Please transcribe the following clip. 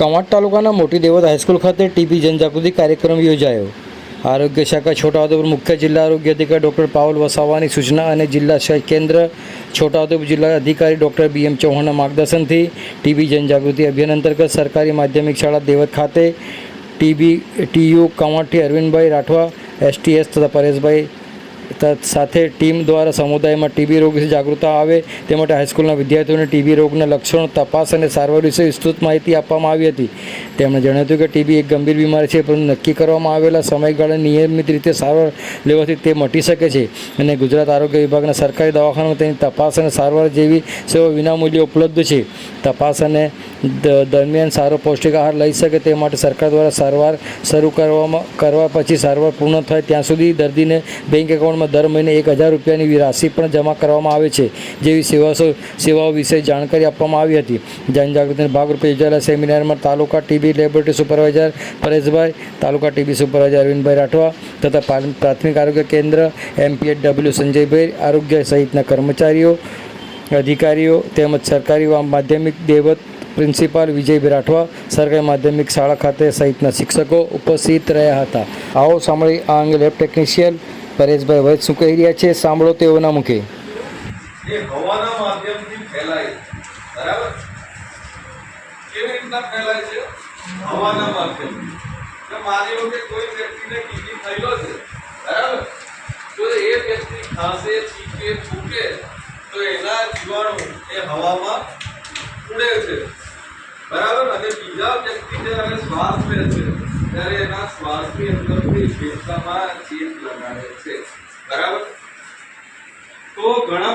કવાંટ તાલુકાના મોટી દેવત હાઈસ્કૂલ ખાતે ટીબી જનજાગૃતિ કાર્યક્રમ યોજાયો. આરોગ્ય શાખા છોટાઉદેપુર મુખ્ય જિલ્લા આરોગ્ય અધિકારી ડૉક્ટર પાવલ વસાવાની સૂચના અને જિલ્લા કેન્દ્ર છોટાઉદેપુર જિલ્લા અધિકારી ડૉક્ટર બી એમ ચૌહાણના માર્ગદર્શનથી ટીબી જનજાગૃતિ અભિયાન અંતર્ગત સરકારી માધ્યમિક શાળા દેવત ખાતે ટીબી, ટીયુ કવાંટથી અરવિંદભાઈ રાઠવા, એસટીએસ તથા પરેશભાઈ સાથે ટીમ દ્વારા સમુદાયમાં ટીબી રોગ વિશે જાગૃતતા આવે તે માટે હાઈસ્કૂલના વિદ્યાર્થીઓને ટીબી રોગના લક્ષણો તપાસ અને સારવાર વિશે વિસ્તૃત માહિતી આપવામાં આવી હતી. તેમણે જણાવ્યું કે ટીબી એક ગંભીર બીમારી છે, પરંતુ નક્કી કરવામાં આવેલા સમયગાળે નિયમિત રીતે સારવાર લેવાથી તે મટી શકે છે અને ગુજરાત આરોગ્ય વિભાગના સરકારી દવાખાનામાં તેની તપાસ અને સારવાર જેવી સેવા વિનામૂલ્યે ઉપલબ્ધ છે. તપાસ અને દરમિયાન સારો પૌષ્ટિક આહાર લઈ શકે તે માટે સરકાર દ્વારા સારવાર શરૂ કરવામાં, કરવા પછી સારવાર પૂર્ણ થાય ત્યાં સુધી દર્દીને બેંક એકાઉન્ટમાં દર મહિને એક હજાર રૂપિયાની રાશિ પણ જમા કરવામાં આવે છે. જેવી સેવાઓ સેવાઓ વિશે જાણકારી આપવામાં આવી હતી. જનજાગૃતિના ભાગરૂપે યોજાયેલા સેમિનારમાં taluka TB laboratory supervisor Pareshbhai, taluka TB supervisor Arvindbhai Rathwa તથા પ્રાથમિક આરોગ્ય કેન્દ્ર એમપીએચ ડબલ્યુ સંજયભાઈ, આરોગ્ય સહિતના કર્મચારીઓ, અધિકારીઓ તેમજ સરકારી માધ્યમિક દેવત પ્રિન્સિપાલ વિજયભાઈ રાઠવા, સરકારી માધ્યમિક શાળા ખાતે સહિતના શિક્ષકો ઉપસ્થિત રહ્યા હતા. આવો સાંભળી આ અંગે લેબ ટેકનિશિયન પરેશભાઈ વૈદ શું કહી રહ્યા છે? સાંભળો તેઓના મુખે. બરાબર? વ્યક્તિને અને બીજા વ્યક્તિ જ્યારે શ્વાસ લે છે. ત્યારે એના શ્વાસની અંદરથી ફેફસામાં ચેપ લગાડે છે. બરાબર? તો ઘણા